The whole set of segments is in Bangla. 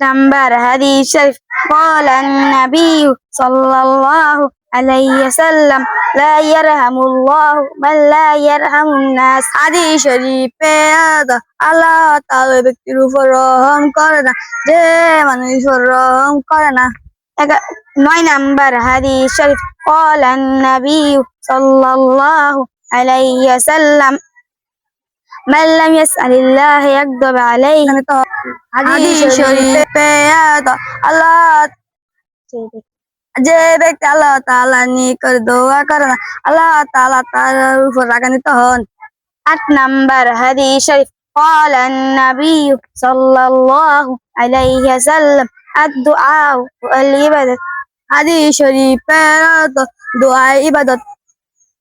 নাম্বার হাদিস শরীফ قال النبي صلى الله عليه وسلم لا يرحم الله من لا يرحم الناس হাদিস শরীফে আছে, আল্লাহ তাআলা ওই ব্যক্তির উপর রহম করে না যে মানুষের উপর রহম করে না এগা- নয় নাম্বার হাদিস শরীফ قال النبي صلى الله عليه وسلم من لم يسأل الله يغضب عليه এখানে তো হাদিস শরীফে আছে, আল্লাহ যে ব্যক্তি আল্লাহ তাআলা নিকট দোয়া করে না আল্লাহ তাআলা তার উপর রাগান্বিত হন আট নাম্বার হাদিস শরীফ قال النبي صلى الله عليه وسلم الدعاء والعبادة হাদিস শরীফের অর্থ দোয়া ইবাদত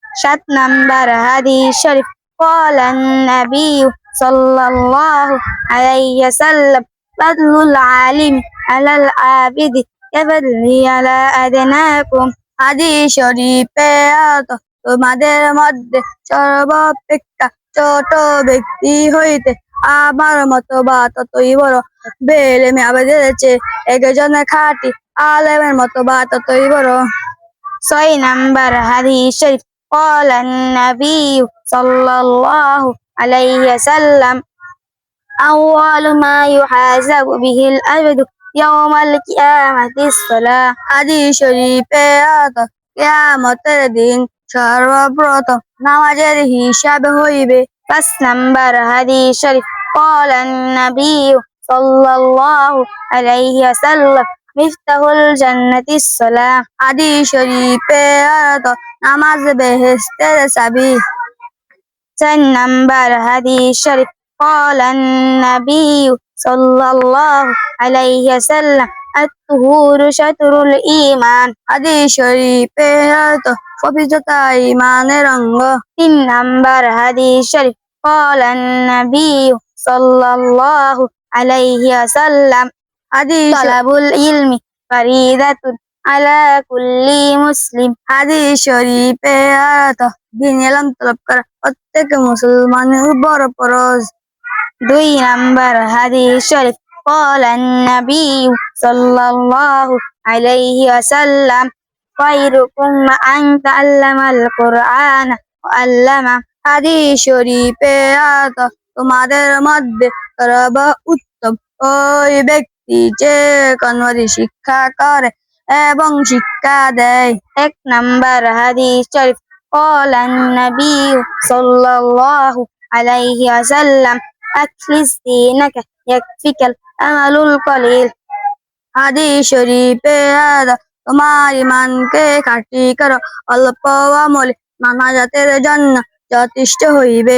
সাত নাম্বার হাদিস শরীফ قال النبي صلى الله عليه وسلم فضل العالم على العابد كفضله على أدناكم হাদিস শরীফে অর্থ তোমাদের মধ্যে সর্বাপেক্ষা ছোট ব্যক্তি হইতে আমার মতো বা ততই বড় বেলেমে আবেদেছে একজনের খাটি আলেমের মতো বা ততই বড় ছয় নাম্বার হাদিস শরীফ قال النبي صلى الله عليه وسلم أول ما يحاسب به العبد يوم القيامة الصلاة হাদিস শরীফে আছে কিয়ামতের দিন সর্বপ্রথম নামাজের হিসাব হইবে পাঁচ নাম্বার হাদিস শরীফ قال النبي صلى الله عليه وسلم مفتاح الجنة الصلاة হাদিস শরীফে আছে নামাজ বেহেশতের চাবি চার নাম্বার হাদিস শরীফ قال النبي صلى الله عليه وسلم الطهور شطر الإيمان হাদিস শরীফে আছে পবিত্রতা ইমানের অঙ্গ তিন নাম্বার হাদিস শরীফ قال النبي صلى الله عليه وسلم حديث طلب العلم فريدة على كل مسلم হাদিস শরীফে আছে দিন এলাম তলব করা প্রত্যেক মুসলমানের বড় ফরজ দুই নাম্বার হাদিস শরীফ قال النبي صلى الله عليه وسلم خيركم من تعلم القرآن وعلمه হাদিস শরীফে আছে তোমাদের মধ্যে সর্ব উত্তম ওই ব্যক্তি যে কনমারি শিক্ষা করে এবং শিক্ষা দেয় এক নাম্বার হাদিস শরীফ قال النبي صلى الله عليه وسلم أخلص دينك يكفيك الأمل القليل হাদিস শরীফে আছে তোমার ইমানকে খাঁটি করো অল্প আমলে নানা জাতের জন্য যথেষ্ট হইবে